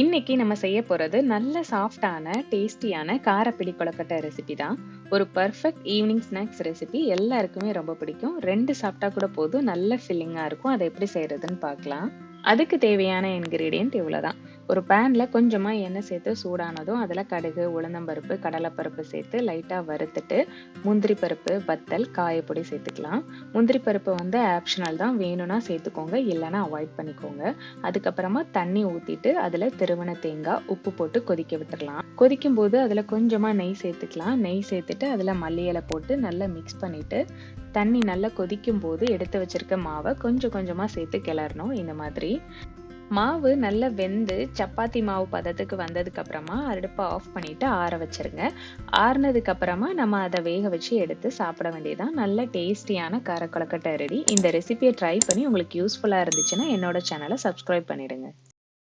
இன்னைக்கு நம்ம செய்ய போகிறது நல்ல சாஃப்டான டேஸ்டியான காரப்பிடி கொழக்கட்டை ரெசிபி தான். ஒரு பர்ஃபெக்ட் ஈவினிங் ஸ்நாக்ஸ் ரெசிபி எல்லாருக்குமே ரொம்ப பிடிக்கும். ரெண்டு சாப்பிட்டா கூட போதும். நல்ல ஃபில்லிங்காக இருக்கும். அதை எப்படி செய்கிறதுன்னு பார்க்கலாம். அதுக்கு தேவையான இன்கிரீடியன்ட் இவ்வளோதான் ஒரு பேனில் கொஞ்சமாக எண்ணெய் சேர்த்து சூடானதும் அதில் கடுகு உளுந்தம்பருப்பு கடலைப்பருப்பு சேர்த்து லைட்டாக வறுத்துட்டு முந்திரி பருப்பு வத்தல் காயப்பொடி சேர்த்துக்கலாம். முந்திரி பருப்பு வந்து ஆப்ஷனல் தான். வேணும்னா சேர்த்துக்கோங்க இல்லைன்னா அவாய்ட் பண்ணிக்கோங்க. அதுக்கப்புறமா தண்ணி ஊற்றிட்டு அதில் திருவண தேங்காய் உப்பு போட்டு கொதிக்க விட்டுடலாம் கொதிக்கும் போது அதில் கொஞ்சமாக நெய் சேர்த்துக்கலாம். நெய் சேர்த்துட்டு அதில் மல்லியலை போட்டு நல்லா மிக்ஸ் பண்ணிவிட்டு தண்ணி நல்லா கொதிக்கும் போது எடுத்து வச்சிருக்க மாவை கொஞ்சம் கொஞ்சமாக சேர்த்து கிளறணும். இந்த மாதிரி மாவு நல்லா வெந்து சப்பாத்தி மாவு பதத்துக்கு வந்ததுக்கு அப்புறமா அடுப்பை ஆஃப் பண்ணிட்டு ஆற வச்சிருங்க. ஆறுனதுக்கு அப்புறமா நம்ம அதை வேக வச்சு எடுத்து சாப்பிட வேண்டியதான் நல்ல டேஸ்டியான காரக்குழக்கட்டை ரெடி இந்த ரெசிபியை ட்ரை பண்ணி உங்களுக்கு யூஸ்ஃபுல்லாக இருந்துச்சுன்னா என்னோட சேனலை சப்ஸ்கிரைப் பண்ணிடுங்க.